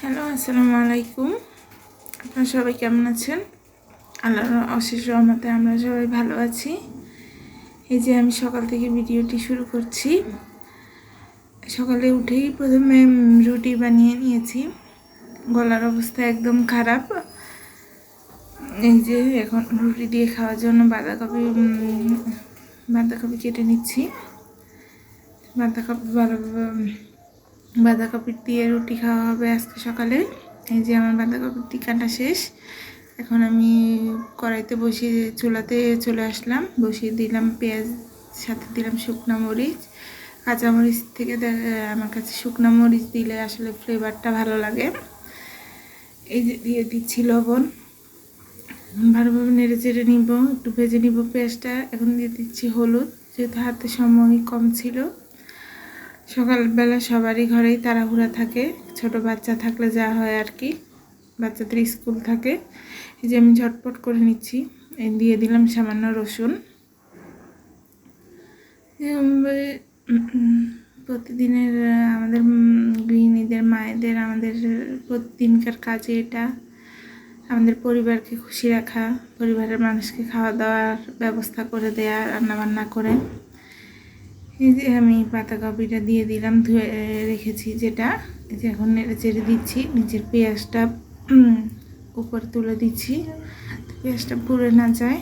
Hello, আসসালামু আলাইকুম। আপনারা সবাই কেমন আছেন? আল্লাহর অশেষ রহমতে আমরা সবাই ভালো আছি। এই যে আমি সকাল থেকে ভিডিওটি শুরু করছি। সকালে উঠেই প্রথমে রুটি বানিয়ে নিয়েছি। গলার অবস্থা একদম খারাপ। এই যে এখন রুটি দিয়ে খাওয়ার জন্য বাঁধাকপি বাঁধাকপি কেটে নিচ্ছি। বাঁধাকপি ভালোভাবে বাঁধাকপি দিয়ে রুটি খাওয়া হবে আজকে সকালে। এই যে আমার বাঁধাকপির কাটা শেষ। এখন আমি কড়াইতে বসিয়ে চুলাতে চলে আসলাম। বসিয়ে দিলাম পেঁয়াজ, সাথে দিলাম শুকনো মরিচ। কাঁচা মরিচ থেকে আমার কাছে শুকনো মরিচ দিলে আসলে ফ্লেভারটা ভালো লাগে। এই যে দিয়ে দিচ্ছি লবণ। ভালোভাবে নেড়ে চেড়ে নিব, একটু ভেজে নিব পেঁয়াজটা। এখন দিয়ে দিচ্ছি হলুদ, যেহেতু হাতে সময় কম ছিল। সকালবেলা সবারই ঘরেই তাড়াহুড়া থাকে। ছোট বাচ্চা থাকলে যা হয় আর কি। বাচ্চাদের স্কুল থাকে। এই যে আমি ঝটপট করে নিচ্ছি। দিয়ে দিলাম সামান্য রসুন। প্রতিদিনের আমাদের গৃহিণীদের, মায়েদের, আমাদের প্রতিদিনকার কাজে এটা। আমাদের পরিবারকে খুশি রাখা, পরিবারের মানুষকে খাওয়া দাওয়ার ব্যবস্থা করে দেয়া, রান্নাবান্না করে। এই যে আমি পাতাকপিটা দিয়ে দিলাম, ধুয়ে রেখেছি যেটা। এই যে এখন নেড়ে চেড়ে দিচ্ছি, নিচের পেঁয়াজটা উপর তুলে দিচ্ছি পেঁয়াজটা পুড়ে না যায়।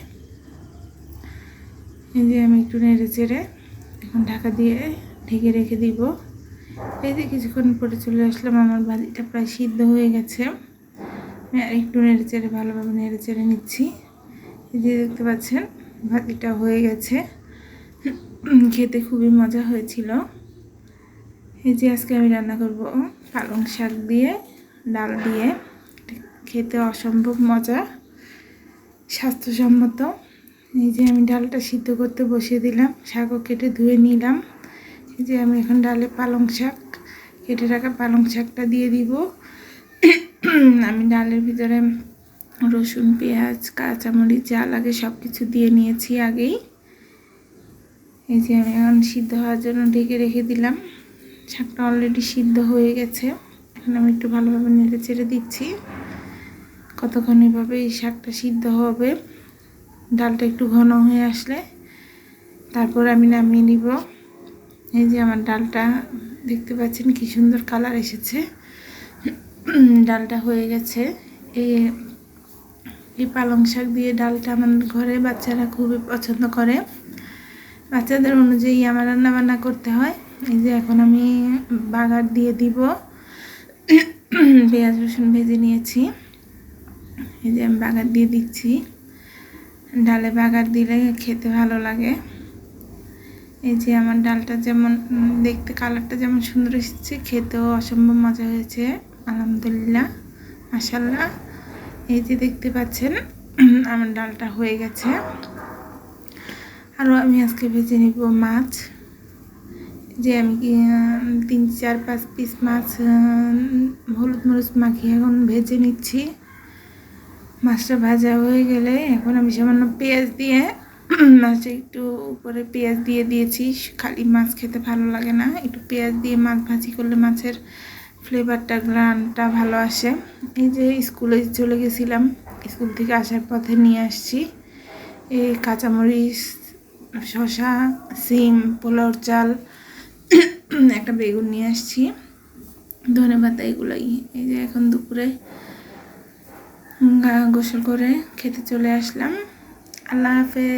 এই যে আমি একটু নেড়ে চেড়ে এখন ঢাকা দিয়ে ঢেকে রেখে দিব। এই যে কিছুক্ষণ পরে চলে আসলাম, আমার ভাজিটা প্রায় সিদ্ধ হয়ে গেছে। আমি আর একটু নেড়ে চেড়ে, ভালোভাবে নেড়ে চেড়ে নিচ্ছি। এই যে দেখতে পাচ্ছেন ভাজিটা হয়ে গেছে। খেতে খুবই মজা হয়েছিল। এই যে আজকে আমি রান্না করব পালং শাক দিয়ে, ডাল দিয়ে। খেতে অসম্ভব মজা, স্বাস্থ্যসম্মত। এই যে আমি ডালটা সিদ্ধ করতে বসিয়ে দিলাম, শাকও কেটে ধুয়ে নিলাম। এই যে আমি এখন ডালে পালং শাক, কেটে রাখা পালং শাকটা দিয়ে দিব। আমি ডালের ভিতরে রসুন, পেঁয়াজ, কাঁচামরিচ যা লাগে সব কিছু দিয়ে নিয়েছি আগেই। এই যে আমি এখন সিদ্ধ হওয়ার জন্য ঢেকে রেখে দিলাম। শাকটা অলরেডি সিদ্ধ হয়ে গেছে। এখন আমি একটু ভালোভাবে নেড়ে চেড়ে দিচ্ছি। কতক্ষণ এভাবে এই শাকটা সিদ্ধ হবে, ডালটা একটু ঘন হয়ে আসলে তারপর আমি নামিয়ে নিব। এই যে আমার ডালটা, দেখতে পাচ্ছেন কি সুন্দর কালার এসেছে। ডালটা হয়ে গেছে। এই এই পালং শাক দিয়ে ডালটা আমার ঘরে বাচ্চারা খুবই পছন্দ করে। বাচ্চাদের অনুযায়ী আমার রান্না বান্না করতে হয়। এই যে এখন আমি বাগার দিয়ে দিব। পেঁয়াজ, রসুন ভেজে নিয়েছি। এই যে আমি বাগার দিয়ে দিচ্ছি। ডালে বাগার দিলে খেতে ভালো লাগে। এই যে আমার ডালটা যেমন দেখতে কালারটা যেমন সুন্দর এসেছে, খেতেও অসম্ভব মজা হয়েছে। আলহামদুলিল্লাহ মাসাল্লাহ এই যে দেখতে পাচ্ছেন, আমার ডালটা হয়ে গেছে। আরও আমি আজকে ভেজে নিব মাছ। যে আমি তিন, চার, পাঁচ পিস মাছ হলুদ মরিচ মাখিয়ে এখন ভেজে নিচ্ছি। মাছটা ভাজা হয়ে গেলে এখন আমি সামান্য পেঁয়াজ দিয়ে, মাছটা একটু উপরে পেঁয়াজ দিয়ে দিয়েছি। খালি মাছ খেতে ভালো লাগে না। একটু পেঁয়াজ দিয়ে মাছ ভাজি করলে মাছের ফ্লেভারটা গ্রানটা ভালো আসে। এই যে স্কুলে চলে গেছিলাম, স্কুল থেকে আসার পথে নিয়ে আসছি। এই কাঁচামরিচ শসা, সিম, পোলাওর চাল, একটা বেগুন নিয়ে আসছি। ধনে পাতা এগুলোই। এই যে এখন দুপুরে গোসল করে খেতে চলে আসলাম। আল্লাহ হাফেজ।